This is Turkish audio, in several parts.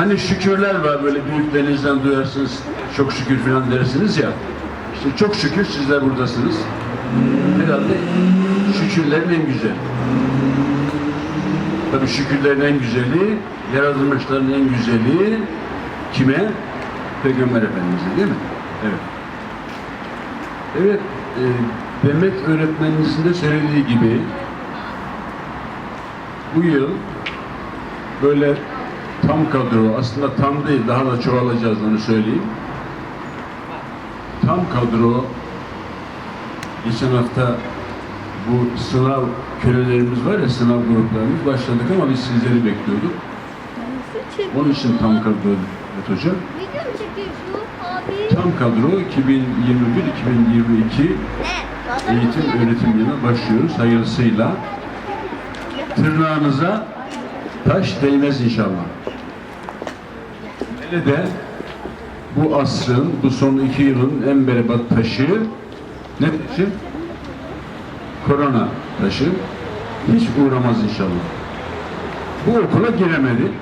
Hani şükürler var böyle büyüklerinizden duyarsınız. Çok şükür falan dersiniz ya. İşte çok şükür sizler buradasınız. Herhalde şükürlerin en güzeli. Tabii şükürlerin en güzeli, yaratılmışların en güzeli kime? Peygamber Efendimiz'e değil mi? Evet. Evet, e, Mehmet öğretmeninizin de söylediği gibi bu yıl böyle tam kadro, aslında tam değil, daha da çoğalacağız onu söyleyeyim. Tam kadro, geçen hafta bu sınav kölelerimiz var ya, sınav gruplarımız başladık ama biz sizleri bekliyorduk. Onun için tam kadro evet hocam. Tam kadro 2021-2022 Ne? eğitim öğretim yılına başlıyoruz hayırlısıyla. Tırnağınıza taş değmez inşallah. Hele de bu asrın, bu son iki yılın en berbat taşı ne taşı? Korona taşı. Hiç uğramaz inşallah. Bu okula giremedi.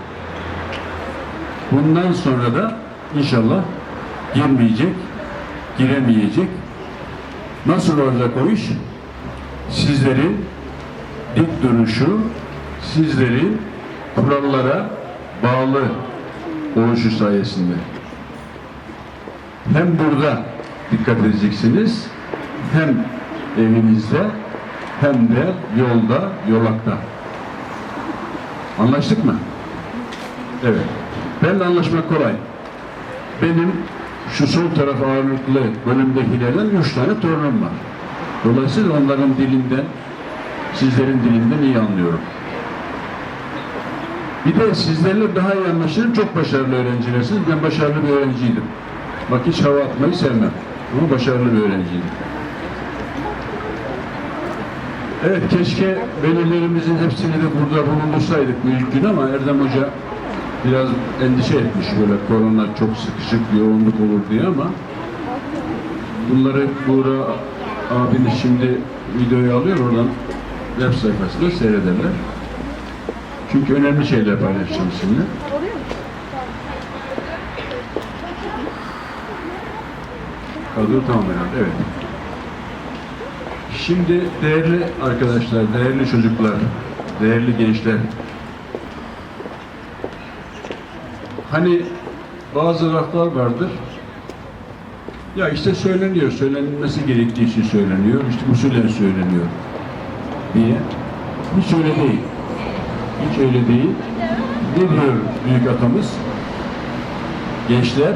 Bundan sonra da inşallah girmeyecek, giremeyecek. Nasıl olacak o iş? Sizlerin dik duruşu, sizlerin kurallara bağlı oluşu sayesinde. Hem burada dikkat edeceksiniz, hem evinizde, hem de yolda, yolakta. Anlaştık mı? Evet. Ben anlaşmak kolay. Benim şu sol taraf ağırlıklı bölümdekilerden üç tane torunum var. Dolayısıyla onların dilinden, sizlerin dilinden iyi anlıyorum. Bir de sizlerle daha iyi anlaşırım. Çok başarılı öğrencilersiniz. Ben başarılı bir öğrenciydim. Bak hiç hava atmayı sevmem. Ama başarılı bir öğrenciydim. Evet keşke velilerimizin hepsini de burada bulundursaydık bu ilk gün ama Erdem Hoca biraz endişe etmiş böyle korona çok sıkışık yoğunluk olur diye ama bunları Buğra abiniz şimdi videoyu alıyor oradan web sayfasında seyrederler. Çünkü önemli şeyler paylaşacağım sizinle. Kadro tamam herhalde, evet. Şimdi değerli arkadaşlar, değerli çocuklar, değerli gençler. Hani bazı laflar vardır. Ya işte söyleniyor, söylenilmesi gerektiği için söyleniyor, işte usulen söyleniyor diye. Hiç öyle değil. Hiç öyle değil. Diyor büyük atamız? Gençler,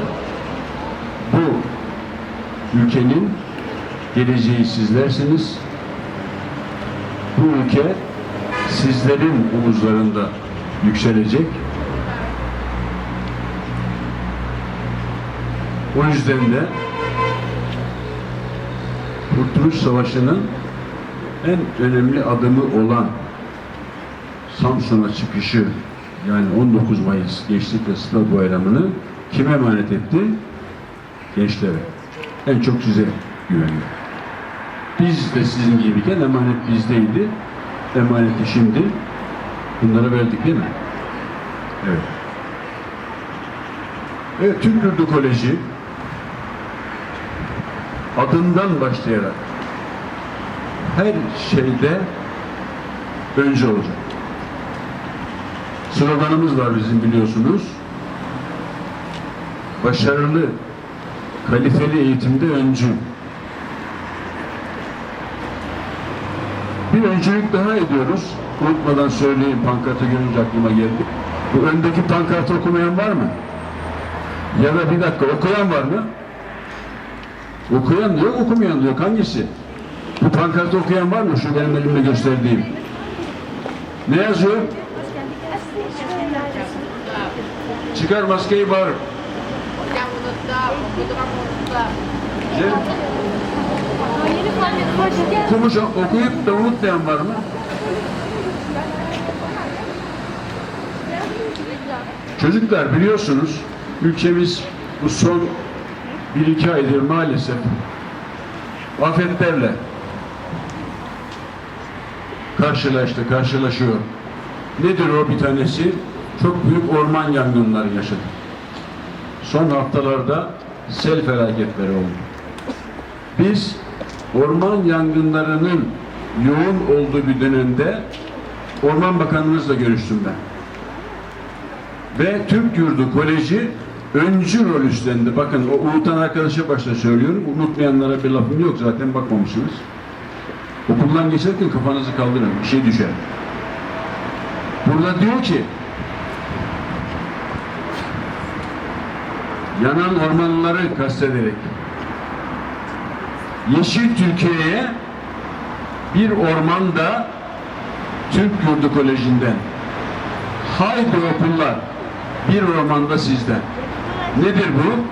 bu ülkenin geleceği sizlersiniz. Bu ülke sizlerin omuzlarında yükselecek. O yüzden de Kurtuluş Savaşı'nın en önemli adımı olan Samsun'a çıkışı yani 19 Mayıs Gençlik ve Spor Bayramı'nı kime emanet etti? Gençlere. En çok size güveniyor. Biz de sizin gibiyken emanet bizdeydi. Emaneti şimdi bunlara verdik değil mi? Evet. Evet, Türk Yurdu Koleji adından başlayarak her şeyde önce olacak. Sloganımız var bizim biliyorsunuz. Başarılı, kaliteli eğitimde öncü. Bir öncülük daha ediyoruz. Unutmadan söyleyeyim pankartı görünce aklıma geldi. Bu öndeki pankartı okumayan var mı? Ya da bir dakika okuyan var mı? Okuyan diyor, okumayan diyor. Hangisi? Bu pankartı okuyan var mı? Şu benim elimle gösterdiğim. Ne yazıyor? Çıkar maskeyi bağır. Hocam okumuş, okuyup da unutmayan var mı? Çocuklar biliyorsunuz ülkemiz bu son bir iki aydır maalesef afetlerle karşılaştı, karşılaşıyor. Nedir o bir tanesi? Çok büyük orman yangınları yaşadık. Son haftalarda sel felaketleri oldu. Biz orman yangınlarının yoğun olduğu bir dönemde Orman Bakanımızla görüştüm ben. Ve Türk Yurdu Koleji öncü rol üstlendi. Bakın o unutan arkadaşa başta söylüyorum. Unutmayanlara bir lafım yok zaten bakmamışsınız. Okuldan geçerken kafanızı kaldırın. Bir şey düşer. Burada diyor ki yanan ormanları kastederek Yeşil Türkiye'ye bir ormanda Türk Yurdu Koleji'nden haydi okullar bir ormanda sizden. Nedir bu?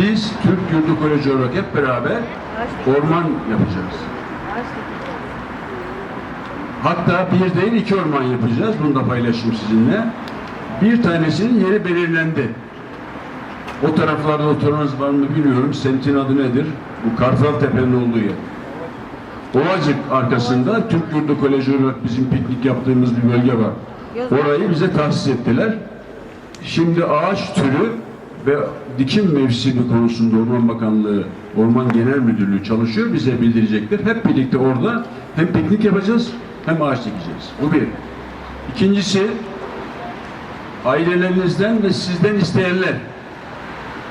Biz Türk Yurdu Koleji olarak hep beraber orman yapacağız. Hatta bir değil iki orman yapacağız. Bunu da paylaşayım sizinle. Bir tanesinin yeri belirlendi. O taraflarda oturanız var mı bilmiyorum. Semtin adı nedir? Bu Kartal Tepe'nin olduğu yer. Ovacık arkasında Türk Yurdu Koleji olarak bizim piknik yaptığımız bir bölge var. Orayı bize tahsis ettiler. Şimdi ağaç türü ve dikim mevsimi konusunda Orman Bakanlığı, Orman Genel Müdürlüğü çalışıyor. Bize bildirecektir. Hep birlikte orada hem piknik yapacağız hem ağaç dikeceğiz. Bu bir. İkincisi ailelerinizden ve sizden isteyenler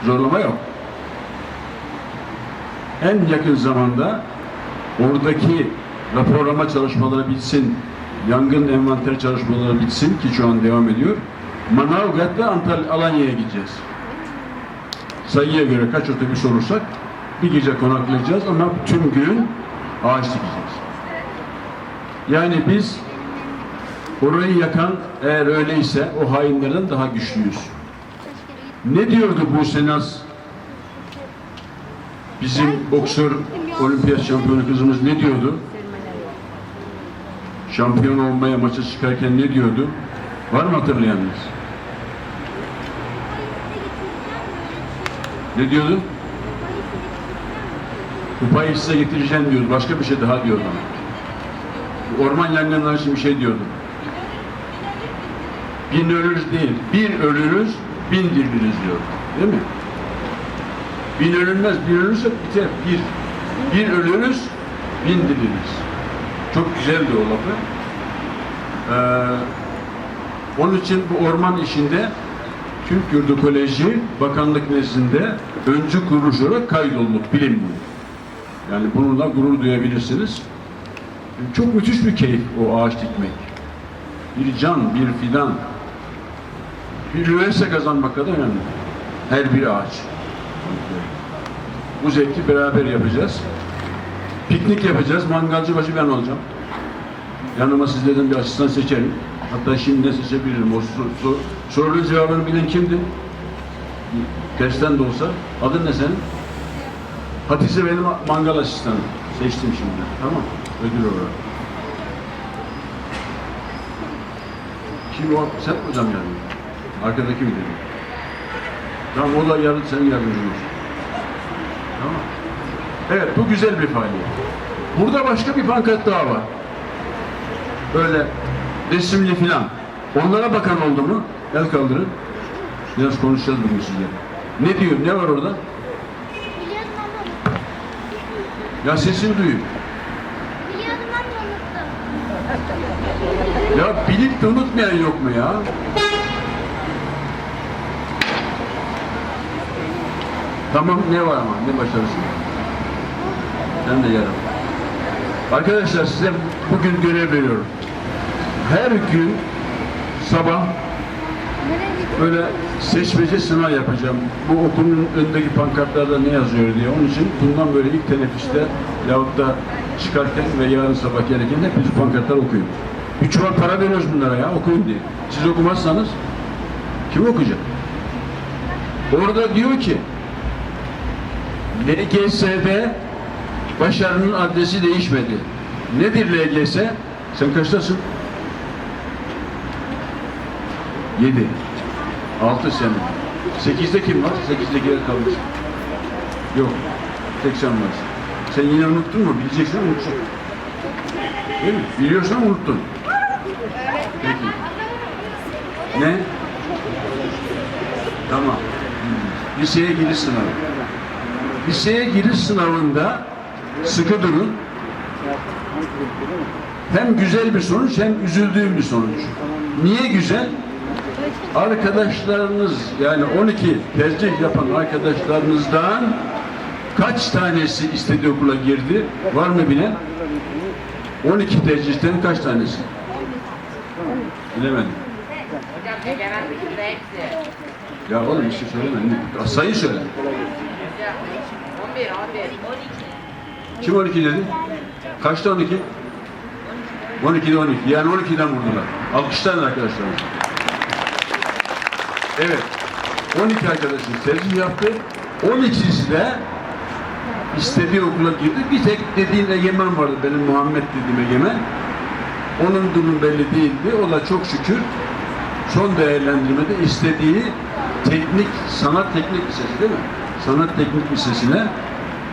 zorlama yok. En yakın zamanda oradaki raporlama çalışmaları bitsin, yangın envanter çalışmaları bitsin ki şu an devam ediyor. Manavgat ve Antalya, Alanya'ya gideceğiz. Sayıya göre kaç otobüs olursak bir gece konaklayacağız ama tüm gün ağaç dikeceğiz. Yani biz orayı yakan eğer öyleyse o hainlerden daha güçlüyüz. Ne diyordu bu Senaz? Bizim boksör olimpiyat şampiyonu kızımız ne diyordu? Şampiyon olmaya maça çıkarken ne diyordu? Var mı hatırlayanınız? Ne diyordu? Kupayı size getireceğim diyordu. Başka bir şey daha diyordu. Orman yangınları için bir şey diyordu. Bin ölürüz değil, bir ölürüz, bin diriliriz diyor. Değil mi? Bin ölünmez, bir ölürse biter. Bir. Bir ölürüz, bin diriliriz. Çok güzeldi o lafı. Ee, onun için bu orman işinde Türk Yurdu Koleji Bakanlık nezdinde öncü kuruluş olarak kaydolmak, bilin bunu. Yani bununla gurur duyabilirsiniz. Çok müthiş bir keyif o ağaç dikmek. Bir can, bir fidan. Bir üniversite kazanmak kadar önemli. Her bir ağaç. Bu zevki beraber yapacağız. Piknik yapacağız. Mangalcı başı ben olacağım. Yanıma sizlerden bir asistan seçerim. Hatta şimdi de seçebilirim. O sor, sor, sorunun cevabını bilen kimdi? Testten de olsa. Adın ne senin? Hatice benim mangal asistanım. Seçtim şimdi. Tamam. Ödül olarak. Kim o? Sen hocam yani? Arkadaki dedi? Tamam o da yarın senin yardımcın olsun. Tamam. Evet bu güzel bir faaliyet. Burada başka bir pankart daha var. Böyle resimli filan. Onlara bakan oldu mu? El kaldırın. Biraz konuşacağız bugün sizinle. Ne diyor? Ne var orada? Ya sesini unuttum. Ya bilip de unutmayan yok mu ya? Tamam ne var ama ne başarısı. Sen de yarın. Arkadaşlar size bugün görev veriyorum. Her gün sabah böyle seçmece sınav yapacağım. Bu okulun önündeki pankartlarda ne yazıyor diye. Onun için bundan böyle ilk teneffüste yahut da çıkarken ve yarın sabah gelirken hepiniz pankartlar okuyun. Bir çuval para veriyoruz bunlara ya okuyun diye. Siz okumazsanız kim okuyacak? Orada diyor ki LGS'de başarının adresi değişmedi. Nedir LGS? Sen kaçtasın? Yedi. Altı sene. Sekizde kim var? Sekizdekiler kalmış. Yok. Tek sen varsın. Sen yine unuttun mu? Bileceksen unutsun. Değil mi? Biliyorsan unuttun. Peki. Ne? Tamam. Liseye giriş sınavı. Liseye giriş sınavında sıkı durun. Hem güzel bir sonuç hem üzüldüğüm bir sonuç. Niye güzel? Arkadaşlarınız yani 12 tercih yapan arkadaşlarınızdan kaç tanesi istediği okula girdi? Var mı bilen? 12 tercihten kaç tanesi? Bilemedim. Ya oğlum bir şey söyleme. Sayı söyle. Hocam 11, 11. 12. Kim 12 dedi? Kaçta 12? 12'de 12. Yani 12'den vurdular. Alkışlayın arkadaşlar. Evet. 12 arkadaşın tercih yaptı. 12'si de istediği okula girdi. Bir tek dediğin Egemen vardı. Benim Muhammed dediğim Egemen. Onun durumu belli değildi. O da çok şükür son değerlendirmede istediği teknik, sanat teknik lisesi değil mi? Sanat teknik lisesine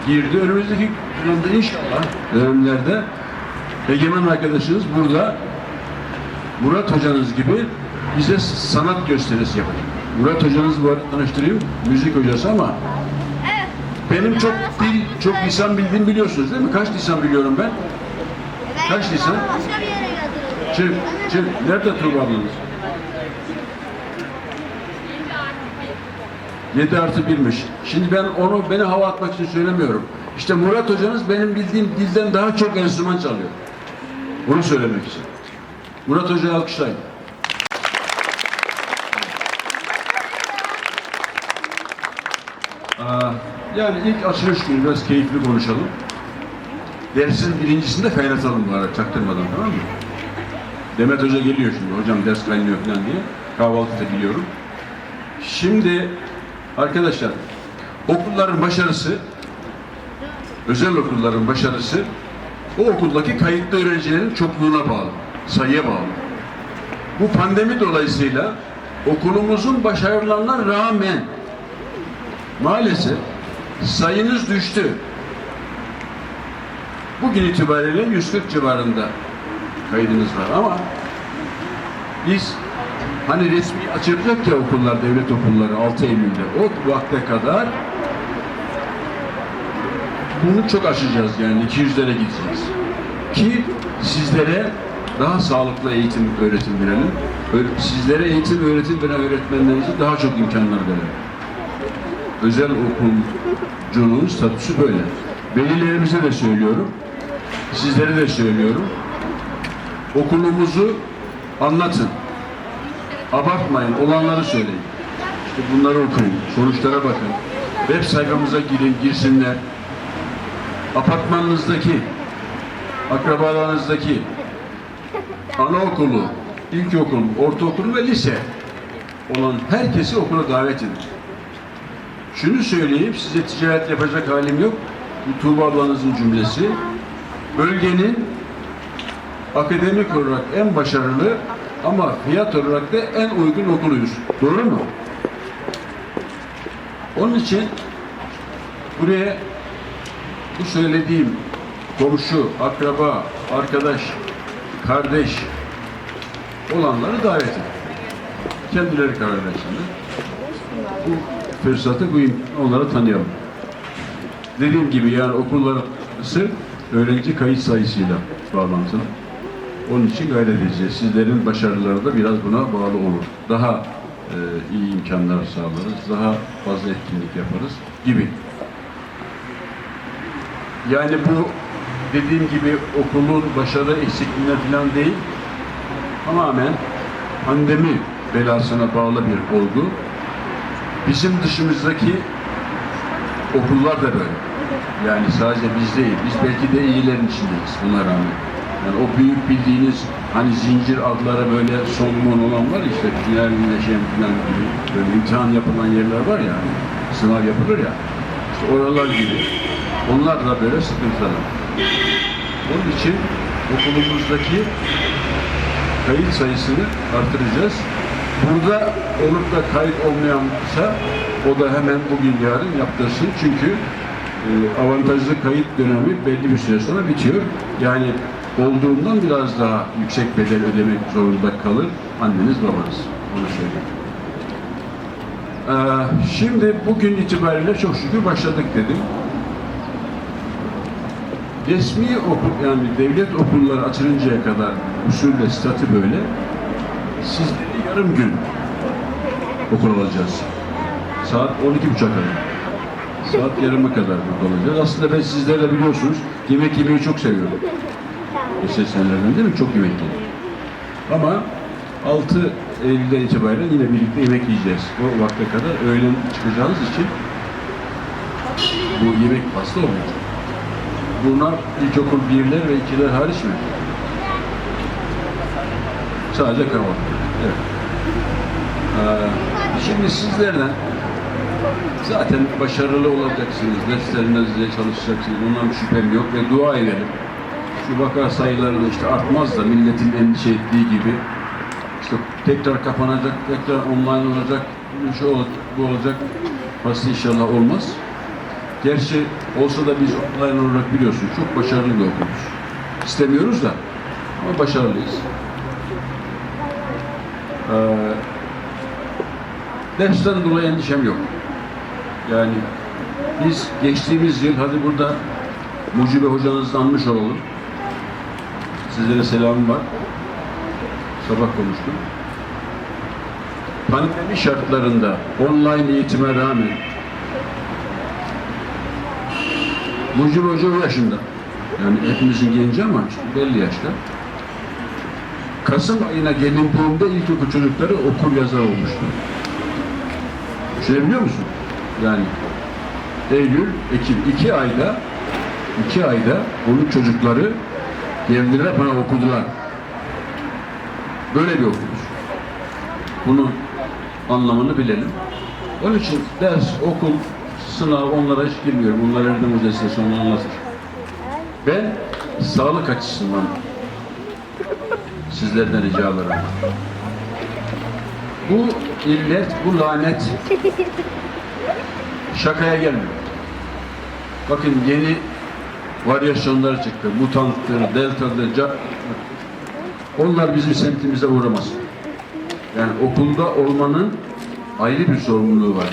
girdi. Önümüzdeki dönemde inşallah dönemlerde Egemen arkadaşınız burada Murat hocanız gibi bize sanat gösterisi yapacak. Murat hocanız bu arada tanıştırayım. Müzik hocası ama benim çok dil, çok lisan bildiğimi biliyorsunuz değil mi? Kaç lisan biliyorum ben? Kaç lisan? Başka bir yere götürüyorum. Çık, çık. Nerede Tuğba ablanız? 7 artı birmiş. Şimdi ben onu beni hava atmak için söylemiyorum. İşte Murat hocanız benim bildiğim dilden daha çok enstrüman çalıyor. Bunu söylemek için. Murat hocayı alkışlayın. Yani ilk açılış günü biraz keyifli konuşalım. Dersin birincisinde kaynatalım bu arada çaktırmadan tamam mı? Demet Hoca geliyor şimdi. Hocam ders kaynıyor falan diye. Kahvaltıda biliyorum. Şimdi arkadaşlar okulların başarısı özel okulların başarısı o okuldaki kayıtlı öğrencilerin çokluğuna bağlı. Sayıya bağlı. Bu pandemi dolayısıyla okulumuzun başarılarına rağmen maalesef sayınız düştü. Bugün itibariyle 140 civarında kaydınız var ama biz hani resmi açılacak ya okullar, devlet okulları 6 Eylül'de o vakte kadar bunu çok aşacağız yani 200'lere gideceğiz. Ki sizlere daha sağlıklı eğitim, öğretim verelim. Sizlere eğitim, öğretim veren öğretmenlerimize daha çok imkanlar verelim. Özel okulculuğun statüsü böyle. Velilerimize de söylüyorum. Sizlere de söylüyorum. Okulumuzu anlatın. Abartmayın, olanları söyleyin. İşte bunları okuyun, sonuçlara bakın. Web sayfamıza girin, girsinler. Apartmanınızdaki, akrabalarınızdaki anaokulu, ilkokul, ortaokul ve lise olan herkesi okula davet edin. Şunu söyleyeyim, size ticaret yapacak halim yok. Bu Tuğba ablanızın cümlesi. Bölgenin akademik olarak en başarılı ama fiyat olarak da en uygun okuluyuz. Doğru mu? Onun için buraya bu söylediğim komşu, akraba, arkadaş, kardeş olanları davet edin. Kendileri karar versinler. Bu fırsatı bu onlara tanıyalım. Dediğim gibi yani okullarısı öğrenci kayıt sayısıyla bağlantılı. Onun için gayret edeceğiz. Sizlerin başarıları da biraz buna bağlı olur. Daha e, iyi imkanlar sağlarız, daha fazla etkinlik yaparız gibi. Yani bu dediğim gibi okulun başarı eksikliğine falan değil, tamamen pandemi belasına bağlı bir olgu. Bizim dışımızdaki okullar da böyle. Yani sadece biz değil, biz belki de iyilerin içindeyiz buna rağmen. Yani o büyük bildiğiniz hani zincir adları böyle son mon olan var işte tünel, neşem falan gibi böyle imtihan yapılan yerler var ya, hani sınav yapılır ya, işte oralar gibi. Onlar da böyle sıkıntılar. Onun için okulumuzdaki kayıt sayısını artıracağız. Burada olup da kayıt olmayansa o da hemen bugün yarın yaptırsın. Çünkü e, avantajlı kayıt dönemi belli bir süre sonra bitiyor. Yani olduğundan biraz daha yüksek bedel ödemek zorunda kalır anneniz babanız. Onu söyleyeyim. Ee, şimdi bugün itibariyle çok şükür başladık dedim. Resmi okul yani devlet okulları açılıncaya kadar usulle statü böyle. Sizleri yarım gün okul alacağız. Saat 12.30'a kadar. Saat yarıma kadar burada olacağız. Aslında ben sizler de biliyorsunuz yemek yemeyi çok seviyorum. Lise değil mi? Çok yedim. Ama 6 Eylül'den itibaren yine birlikte yemek yiyeceğiz. O vakte kadar öğlen çıkacağımız için bu yemek faslı olmayacak. Bunlar ilkokul birler ve ikiler hariç mi? Sadece kahvaltı. Evet. Ee, şimdi sizlerden zaten başarılı olacaksınız. Derslerinizde çalışacaksınız. Ondan şüphem yok ve dua edelim. Şu vaka sayıları da işte artmaz da milletin endişe ettiği gibi işte tekrar kapanacak, tekrar online olacak, şu olacak, bu olacak. Aslında inşallah olmaz. Gerçi olsa da biz online olarak biliyorsun çok başarılı bir okuluz. İstemiyoruz da ama başarılıyız. Ee, dersten dolayı endişem yok. Yani biz geçtiğimiz yıl hadi burada Mucibe hocanızı anmış olalım. Sizlere selamım var. Sabah konuştum. Pandemi şartlarında online eğitime rağmen Mucibe Hoca o yaşında. Yani hepimizin genci ama işte belli yaşta. Kasım ayına gelindiğinde ilkokul çocukları okul yazar olmuştu. Düşünebiliyor musun? Yani Eylül, Ekim iki ayda iki ayda onun çocukları geldiler bana okudular. Böyle bir okuluz. Bunun anlamını bilelim. Onun için ders, okul, sınav onlara hiç girmiyorum. Bunlar Erdem Hoca size sonra anlatır. Ben sağlık açısından sizlerden ricalarım. Bu illet, bu lanet şakaya gelmiyor. Bakın yeni varyasyonlar çıktı. Mutanttır, deltadır, onlar bizim semtimize uğramasın. Yani okulda olmanın ayrı bir sorumluluğu var.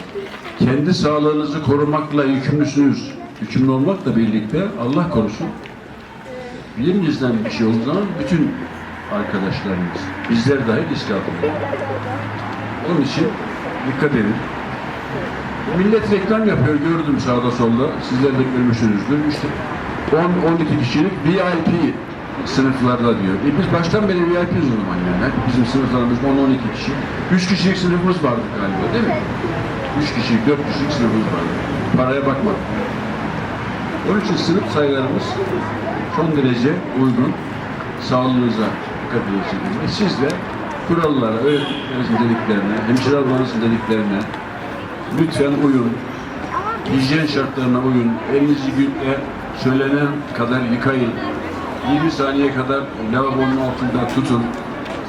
Kendi sağlığınızı korumakla yükümlüsünüz. Yükümlü olmakla birlikte Allah korusun birimizden bir şey olduğu zaman bütün arkadaşlarımız, bizler dahil risk altında. Onun için dikkat edin. Millet reklam yapıyor gördüm sağda solda. Sizler de görmüşsünüzdür. İşte 10-12 kişilik VIP sınıflarda diyor. E biz baştan beri VIP'yiz o zaman yani. Bizim sınıflarımız 10-12 kişi. 3 kişilik sınıfımız vardı galiba değil mi? 3 kişilik, 4 kişilik sınıfımız vardı. Paraya bakma. Onun için sınıf sayılarımız son derece uygun. Sağlığınıza dikkat edeceksiniz. E siz de kurallara, öğretmenlerimizin dediklerine, hemşire ablanızın dediklerine lütfen uyun. Hijyen şartlarına uyun. Elinizi günde söylenen kadar yıkayın. 20 saniye kadar lavabonun altında tutun.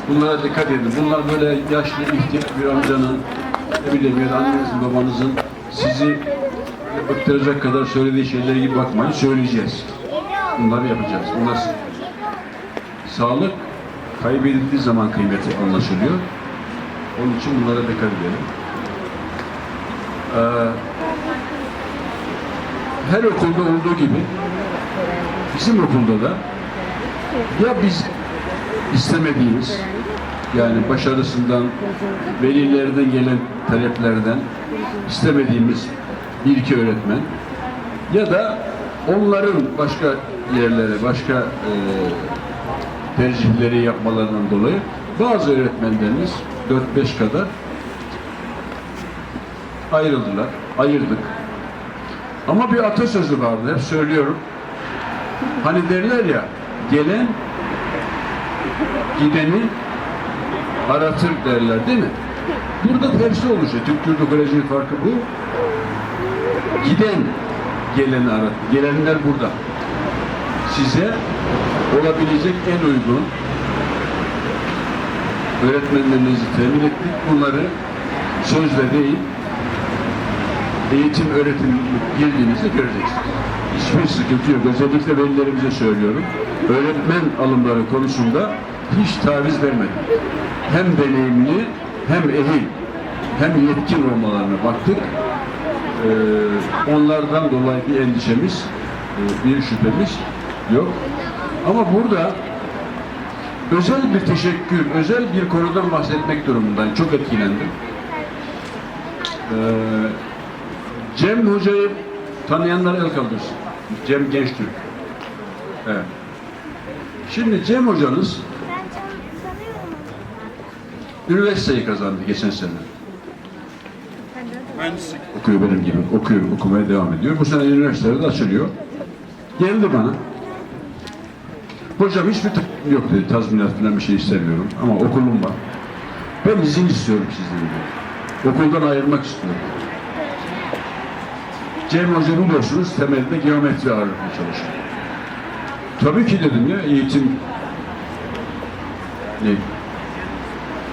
Bunlara dikkat edin. Bunlar böyle yaşlı, ihtiyar bir amcanın, ne bileyim ya da annenizin, babanızın sizi bıktıracak kadar söylediği şeyler gibi bakmayın. Söyleyeceğiz. Bunları yapacağız. Bunlar sağlık kaybedildiği zaman kıymeti anlaşılıyor. Onun için bunlara dikkat edelim. Ee, her okulda olduğu gibi bizim okulda da ya biz istemediğimiz yani başarısından velilerden gelen taleplerden istemediğimiz bir iki öğretmen ya da onların başka yerlere, başka e, tercihleri yapmalarından dolayı bazı öğretmenlerimiz 4-5 kadar ayrıldılar, ayırdık. Ama bir atasözü vardı, hep söylüyorum. Hani derler ya, gelen gideni aratır derler değil mi? Burada tersi oluşuyor. Türk Türk Koleji'nin farkı bu. Giden geleni arat. Gelenler burada. Size olabilecek en uygun öğretmenlerinizi temin ettik. Bunları sözle değil, eğitim öğretim girdiğinizde göreceksiniz. Hiçbir sıkıntı yok. Özellikle velilerimize söylüyorum. Öğretmen alımları konusunda hiç taviz vermedim. Hem deneyimli hem ehil hem yetkin olmalarına baktık. Ee, onlardan dolayı bir endişemiz, e, bir şüphemiz yok. Ama burada özel bir teşekkür, özel bir konudan bahsetmek durumundayım. Çok etkilendim. Ee, Cem Hoca'yı tanıyanlar el kaldırsın. Cem Gençtürk. Evet. Şimdi Cem sanıyorum. üniversiteyi kazandı geçen sene. Mühendislik. Okuyor benim gibi. Okuyor, okumaya devam ediyor. Bu sene üniversitede de açılıyor. Geldi bana. Hocam hiçbir tık yok dedi. Tazminat falan bir şey istemiyorum. Ama okulum var. Ben izin istiyorum sizden. Okuldan ayrılmak istiyorum. Cem Hoca biliyorsunuz temelde geometri ağırlıklı çalışıyor. Tabii ki dedim ya eğitim ne?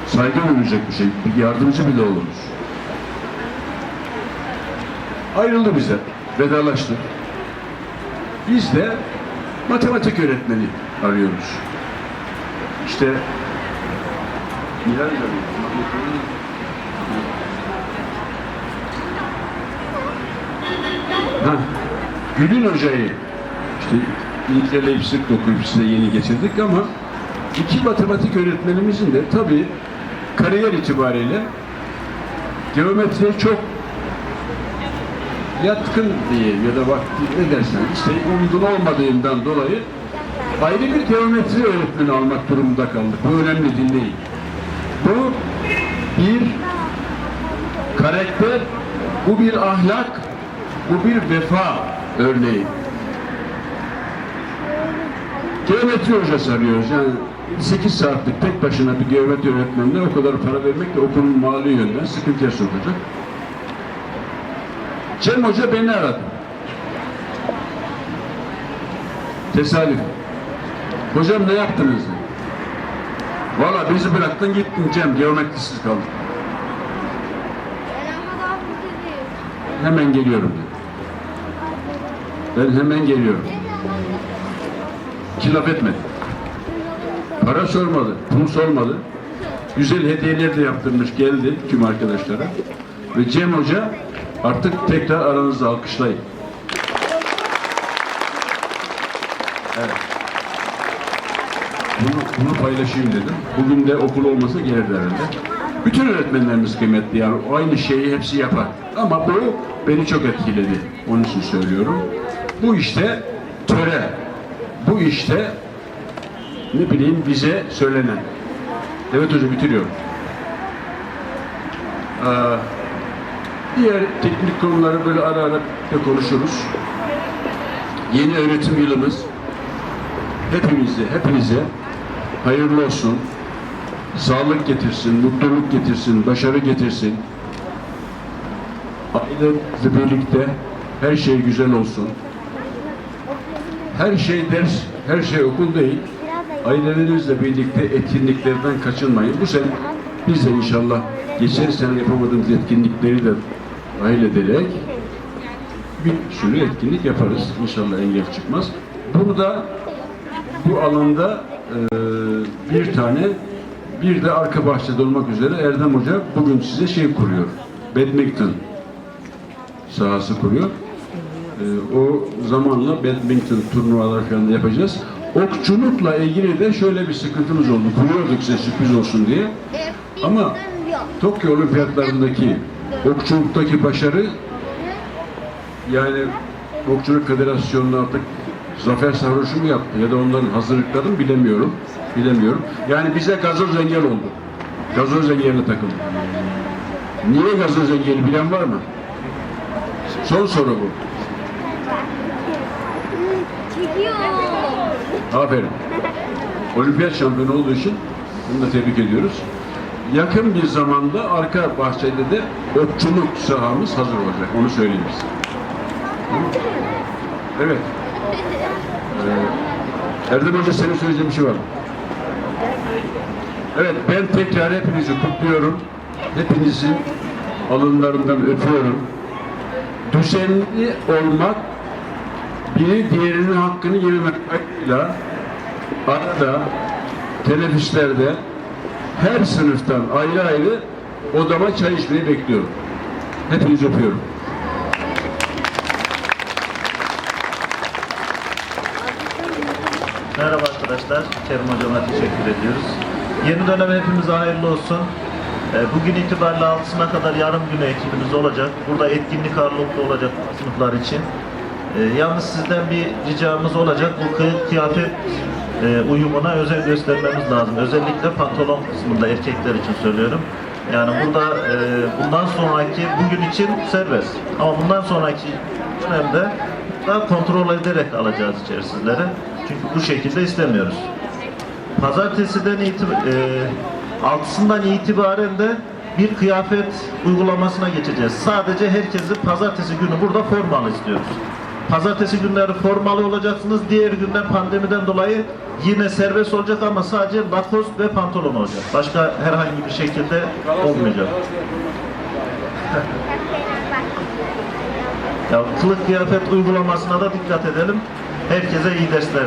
Saygı duyulacak bir şey. Bir yardımcı bile oluruz. Ayrıldı bize. Vedalaştık. Biz de matematik öğretmeni arıyoruz. İşte Bilal Gülün Hoca'yı işte inceleyip sık dokuyup size yeni getirdik ama iki matematik öğretmenimizin de tabii kariyer itibariyle geometriye çok yatkın diye ya da vakti ne dersen işte uygun olmadığından dolayı ayrı bir geometri öğretmeni almak durumunda kaldık. Bu önemli dinleyin. Bu bir karakter, bu bir ahlak, bu bir vefa örneği. Geometri hocası arıyoruz. Yani 8 saatlik tek başına bir geometri öğretmenine o kadar para vermek de okulun mali yönden sıkıntıya sokacak. Cem Hoca beni aradı. Tesadüf. Hocam ne yaptınız? Valla bizi bıraktın gittin Cem, geometrisiz kaldık. Hemen geliyorum dedi. Ben hemen geliyorum. İki laf etmedi. Para sormadı, pul sormadı. Güzel hediyeler de yaptırmış geldi tüm arkadaşlara. Ve Cem Hoca artık tekrar aranızda alkışlayın. Evet. Bunu, bunu paylaşayım dedim. Bugün de okul olmasa gelirdi herhalde. Bütün öğretmenlerimiz kıymetli yani aynı şeyi hepsi yapar. Ama bu beni çok etkiledi. Onun için söylüyorum. Bu işte töre. Bu işte ne bileyim bize söylenen. Evet hocam bitiriyorum. Ee, diğer teknik konuları böyle ara ara da konuşuruz. Yeni öğretim yılımız hepimize, hepinize hayırlı olsun. Sağlık getirsin, mutluluk getirsin, başarı getirsin. Ailenizle birlikte her şey güzel olsun. Her şey ders, her şey okul değil. Ailelerinizle birlikte etkinliklerden kaçınmayın. Bu sene biz de inşallah geçen sene yapamadığımız etkinlikleri de dahil ederek bir sürü etkinlik yaparız. İnşallah engel çıkmaz. Burada bu alanda e, bir tane bir de arka bahçede olmak üzere Erdem Hoca bugün size şey kuruyor. Badminton sahası kuruyor. E, o zamanla badminton turnuvalar falan da yapacağız. Okçulukla ilgili de şöyle bir sıkıntımız oldu. Kuruyorduk size sürpriz olsun diye. Ama. Tokyo Olimpiyatlarındaki okçuluktaki başarı yani Okçuluk Federasyonu'nun artık zafer sarhoşu mu yaptı ya da onların hazırlıklarını mı bilemiyorum. Bilemiyorum. Yani bize gazoz engel oldu. Gazoz engeline takıldı. Niye gazoz engeli bilen var mı? Son soru bu. Çekiyor. Aferin. Olimpiyat şampiyonu olduğu için bunu da tebrik ediyoruz. Yakın bir zamanda arka bahçede de okçuluk sahamız hazır olacak. Onu söyleyeyim size. Evet. Ee, Erdem Hoca senin söyleyeceğin bir şey var mı? Evet ben tekrar hepinizi kutluyorum. Hepinizin alınlarından öpüyorum. Düzenli olmak biri diğerinin hakkını yememekle arada teneffüslerde her sınıftan ayrı ayrı odama çay içmeyi bekliyorum. Hepinizi öpüyorum. Merhaba arkadaşlar, Kerim Hocama teşekkür ediyoruz. Yeni dönem hepimize hayırlı olsun. Ee, Bugün itibariyle 6'sına kadar yarım güne ekibimiz olacak. Burada etkinlik ağırlıklı olacak sınıflar için. Ee, Yalnız sizden bir ricamız olacak. Bu kıyafet e, uyumuna özen göstermemiz lazım. Özellikle pantolon kısmında erkekler için söylüyorum. Yani burada e, bundan sonraki bugün için serbest. Ama bundan sonraki dönemde daha kontrol ederek alacağız içerisizleri. Çünkü bu şekilde istemiyoruz. Pazartesiden itibaren altısından itibaren de bir kıyafet uygulamasına geçeceğiz. Sadece herkesi pazartesi günü burada formalı istiyoruz. Pazartesi günleri formalı olacaksınız. Diğer günler pandemiden dolayı yine serbest olacak ama sadece lacoste ve pantolon olacak. Başka herhangi bir şekilde olmayacak. Ya kılık kıyafet uygulamasına da dikkat edelim. Herkese iyi dersler.